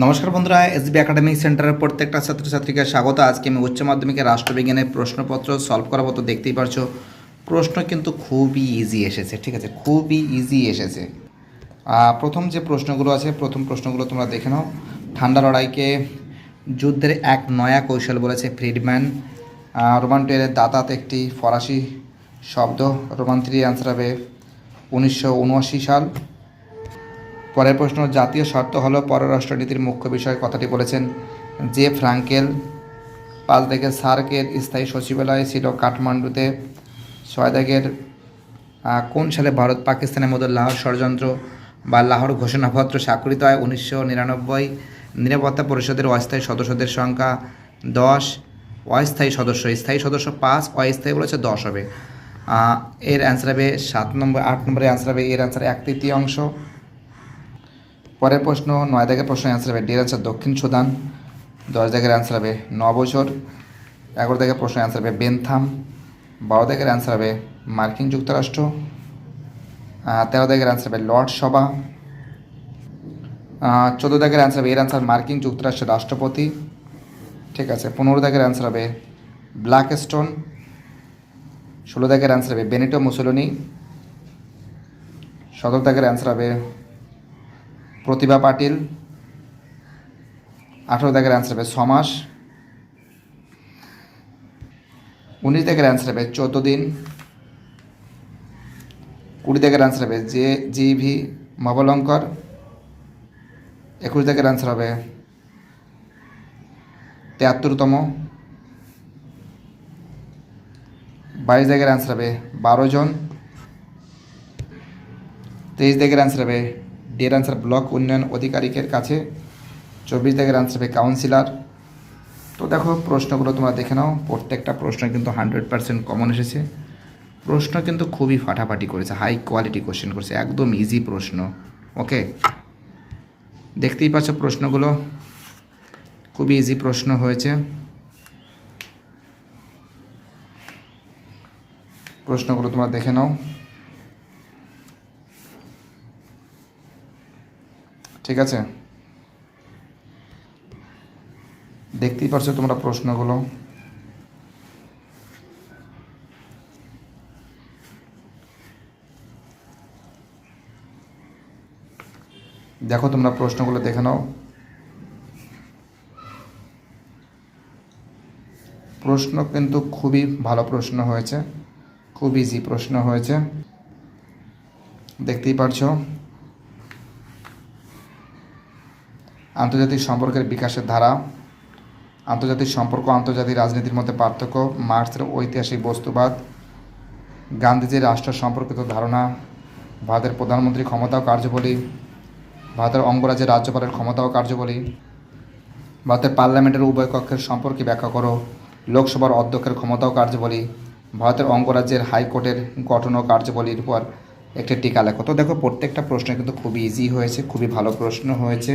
নমস্কার বন্ধুরা SB academic সেন্টারের প্রত্যেকটা ছাত্রছাত্রীকে স্বাগত। আজকে আমি উচ্চ মাধ্যমিকের রাষ্ট্রবিজ্ঞানের প্রশ্নপত্র সলভ করাবো তো দেখতেই পারছ। প্রশ্ন কিন্তু খুবই ইজি এসেছে, ঠিক আছে? খুবই ইজি এসেছে। প্রথম যে প্রশ্নগুলো আছে, প্রথম প্রশ্নগুলো তোমরা দেখে নাও। ঠান্ডা লড়াইকে যুদ্ধের এক নয়া কৌশল বলেছে ফ্রিডম্যান। রোমান টেরের দাতাত একটি ফরাসি শব্দ, রোমান থ্রি অ্যান্সার হবে উনিশশো উনআশি সাল। পরের প্রশ্ন, জাতীয় স্বার্থ হলো পররাষ্ট্রনীতির মুখ্য বিষয় কথাটি বলেছেন যে ফ্রাঙ্কেল। পাঁচ থেকে সার্কের স্থায়ী সচিবালয় ছিল কাঠমান্ডুতে। ছয় দাগের কোন সালে ভারত পাকিস্তানের মধ্যে লাহোর ষড়যন্ত্র বা লাহোর ঘোষণাপত্র স্বাক্ষরিত হয়? উনিশশো নিরানব্বই নিরাপত্তা পরিষদের অস্থায়ী সদস্যদের সংখ্যা দশ, অস্থায়ী সদস্য, স্থায়ী সদস্য পাঁচ, অস্থায়ী বলেছে দশ হবে। এর অ্যান্সার হবে সাত নম্বর, আট নম্বরের অ্যান্সার হবে, এর অ্যান্সার এক তৃতীয়াংশ। পরের প্রশ্ন, নয় দাগের প্রশ্ন অ্যান্সার হবে ডের অ্যান্সার দক্ষিণ সুদান, দশ দাগের অ্যান্সার হবে ন বছর এগারো দাগের প্রশ্ন অ্যান্সার হবে বেনথাম, বারো দাগের অ্যান্সার হবে মার্কিন যুক্তরাষ্ট্র তেরো দাগের অ্যান্সার হবে লর্ড সভা চোদ্দ দাগের অ্যান্সার হবে, এর অ্যান্সার মার্কিন যুক্তরাষ্ট্রের রাষ্ট্রপতি, ঠিক আছে, পনেরো দাগের অ্যান্সার হবে ব্ল্যাক স্টোন ষোলো দাগের অ্যান্সার হবে বেনিটো মুসোলিনি, সতেরো দাগের অ্যান্সার হবে প্রতিভা পাটিল, আঠেরো দাগের অ্যান্সার হবে ছমাস উনিশ দাগের অ্যান্সার হবে চোদ্দ দিন, কুড়ি দাগের অ্যান্সার হবে জে জি ভি মবলঙ্কর, একুশ দাগের অ্যান্সার হবে তেহাত্তরতম বাইশ দাগের অ্যান্সার হবে বারো জন, তেইশ দাগের অ্যান্সার হবে ডের অ্যান্সার ব্লক উন্নয়ন অধিকারিকের কাছে চব্বিশ দাগের অ্যান্সার হবে কাউন্সিলার। তো দেখো, প্রশ্নগুলো তোমরা দেখে নাও। প্রত্যেকটা প্রশ্ন কিন্তু হান্ড্রেড পার্সেন্ট কমন এসেছে। প্রশ্ন কিন্তু খুবই ফাটাফাটি করেছে হাই কোয়ালিটি কোশ্চেন করেছে, একদম ইজি প্রশ্ন ওকে দেখতেই পাচ্ছ প্রশ্নগুলো খুবই ইজি প্রশ্ন হয়েছে। প্রশ্নগুলো তোমরা দেখে নাও। ঠিক আছে? দেখতেই পারছ তোমরা প্রশ্নগুলো? দেখো তোমরা প্রশ্নগুলো দেখে নাও। প্রশ্ন কিন্তু খুবই ভালো প্রশ্ন হয়েছে। খুব ইজি প্রশ্ন হয়েছে। দেখতেই পারছ? আন্তর্জাতিক সম্পর্কের বিকাশের ধারা, আন্তর্জাতিক সম্পর্ক, আন্তর্জাতিক রাজনীতির মধ্যে পার্থক্য, মার্ক্সের ঐতিহাসিক বস্তুবাদ, গান্ধীজির রাষ্ট্র সম্পর্কিত ধারণা, ভারতের প্রধানমন্ত্রী ক্ষমতা ও কার্যবলী, ভারতের অঙ্গরাজ্যের রাজ্যপালের ক্ষমতা ও কার্যবলী, ভারতের পার্লামেন্টের উভয় কক্ষের সম্পর্কে ব্যাখ্যা করো, লোকসভার অধ্যক্ষের ক্ষমতা ও কার্যবলী, ভারতের অঙ্গরাজ্যের হাইকোর্টের গঠন ও কার্যবলীর উপর একটি টিকা লেখো। তো দেখো, প্রত্যেকটা প্রশ্ন কিন্তু খুবই ইজি হয়েছে, খুবই ভালো প্রশ্ন হয়েছে।